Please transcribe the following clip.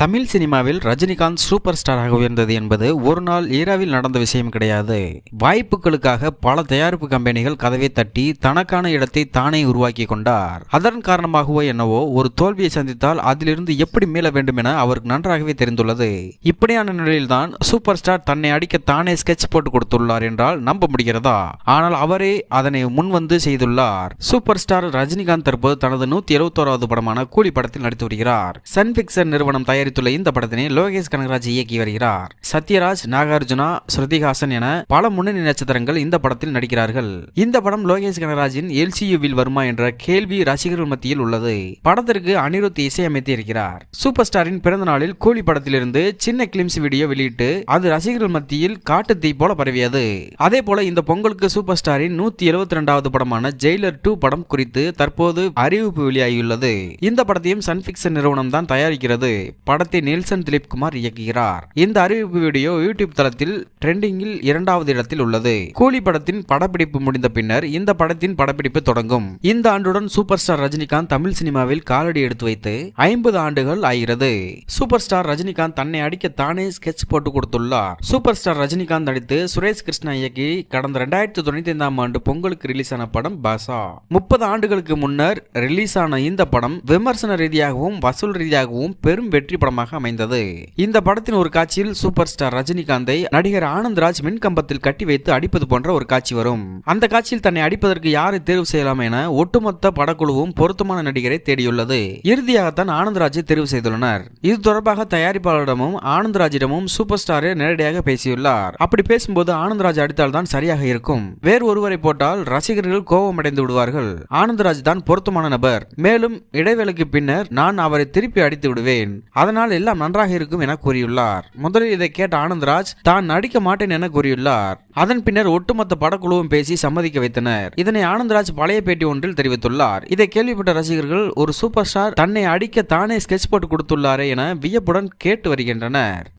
தமிழ் சினிமாவில் ரஜினிகாந்த் சூப்பர் ஸ்டாராக உயர்ந்தது என்பது ஒரு நாள் ஈராவில் நடந்த விஷயம் கிடையாது. வாய்ப்புகளுக்காக பல தயாரிப்பு கம்பெனிகள் கதவை தட்டி தனக்கான இடத்தை தானே உருவாக்கி கொண்டார். அதன் காரணமாகவோ என்னவோ ஒரு தோல்வியை சந்தித்தால் அதிலிருந்து எப்படி மீள வேண்டும் என அவருக்கு நன்றாகவே தெரிந்துள்ளது. இப்படியான நிலையில்தான் சூப்பர் ஸ்டார் தன்னை அடிக்க தானே ஸ்கெட்ச் போட்டு கொடுத்துள்ளார் என்றால் நம்ப முடிகிறதா? ஆனால் அவரே அதனை முன்வந்து செய்துள்ளார். சூப்பர் ஸ்டார் ரஜினிகாந்த் தற்போது தனது நூத்தி எழுபத்தோராவது படமான கூலி படத்தில் நடித்து வருகிறார். சன் பிக்சர் நிறுவனம் தயாரி நடித்துள்ள இந்த படத்தினை லோகேஷ் கனகராஜ் இயக்கி வருகிறார். சத்யராஜ் நாகார்ஜுனா ஸ்ருதிஹாசன் என பல முன்னணி நட்சத்திரங்கள் இந்த படத்தில் நடிக்கிறார்கள். இந்த படம் லோகேஷ் கனகராஜின் எல்சியூவில் வருமா என்ற கேள்வி ரசிகர்கள் மத்தியில் உள்ளது. படத்திற்கு அனிருத் இசையமைத்து இருக்கிறார். சூப்பர் ஸ்டாரின் பிறந்த நாளில் கூலி படத்திலிருந்து சின்ன கிளிம்ஸ் வீடியோ வெளியிட்டு அது ரசிகர்கள் மத்தியில் காட்டு தீ போல பரவியது. அதே போல இந்த பொங்கலுக்கு சூப்பர் ஸ்டாரின் நூத்தி எழுபத்தி ரெண்டாவது படமான ஜெயிலர் டூ படம் குறித்து தற்போது அறிவிப்பு வெளியாகியுள்ளது. இந்த படத்தையும் சன்பிக்சன் நிறுவனம் தான் தயாரிக்கிறது. படத்தை நெல்சன் திலீப் குமார் இயக்குகிறார். இந்த அறிவிப்பு வீடியோ யூடியூப் தளத்தில் ட்ரெண்டிங்கில் இரண்டாவது இடத்தில் உள்ளது. கூலி படத்தின் படப்பிடிப்பு முடிந்த பின்னர் இந்த படத்தின் படப்பிடிப்பு தொடங்கும். இந்த ஆண்டுடன் சூப்பர் ஸ்டார் ரஜினிகாந்த் தமிழ் சினிமாவில் காலடி எடுத்து வைத்து ஐம்பது ஆண்டுகள் ஆகிறது. சூப்பர் ஸ்டார் ரஜினிகாந்த் தன்னை அடிக்க தானே ஸ்கெட்ச் போட்டு கொடுத்துள்ளார். சூப்பர் ஸ்டார் ரஜினிகாந்த் நடித்து சுரேஷ் கிருஷ்ணா இயக்கி கடந்த ரெண்டாயிரத்தி தொண்ணூத்தி ஐந்தாம் ஆண்டு பொங்கலுக்கு ரிலீஸ் ஆன படம் பாசா. முப்பது ஆண்டுகளுக்கு முன்னர் ரிலீஸ் ஆன இந்த படம் விமர்சன ரீதியாகவும் வசூல் ரீதியாகவும் பெரும் வெற்றி படமாக அமைந்தது. இந்த படத்தின் ஒரு காட்சியில் சூப்பர் ஸ்டார் ரஜினிகாந்தை நடிகர் ஆனந்த்ராஜ் மின்கம்பத்தில் கட்டி வைத்து அடிப்பது போன்ற ஒரு காட்சி வரும். அந்த காட்சியில் தன்னை அடிப்பதற்கு யாரை தேர்வு செய்யலாம் என ஒட்டுமொத்த படக்குழுவும் பொருத்தமான நடிகரை தேடியுள்ளது. இறுதியாகத்தான் ஆனந்த்ராஜை தேர்வு செய்துள்ளனர். இது தொடர்பாக தயாரிப்பாளரிடமும் ஆனந்த்ராஜிடமும் சூப்பர் ஸ்டாரே நேரடியாக பேசியுள்ளார். அப்படி பேசும்போது ஆனந்த்ராஜ் அடித்தால் தான் சரியாக இருக்கும். வேறு ஒருவரை போட்டால் ரசிகர்கள் கோபமடைந்து விடுவார்கள். ஆனந்த்ராஜ் தான் பொருத்தமான நபர். மேலும் இடைவேளைக்கு பின்னர் நான் அவரை திருப்பி அடித்து விடுவேன். அதனால் எல்லாம் நன்றாக இருக்கும் என கூறியுள்ளார். முதலில் இதை கேட்ட ஆனந்த்ராஜ் தான் நடிக்க மாட்டேன் என கூறியுள்ளார். அதன் பின்னர் ஒட்டுமொத்த படக்குழுவும் பேசி சம்மதிக்க வைத்தனர். இதனை ஆனந்த்ராஜ் பழைய பேட்டி ஒன்றில் தெரிவித்துள்ளார். இதை கேள்விப்பட்ட ரசிகர்கள் ஒரு சூப்பர் ஸ்டார் தன்னை அடிக்க தானே ஸ்கெட்ச் போட்டு கொடுத்துள்ளாரே என வியப்புடன் கேட்டு வருகின்றனர்.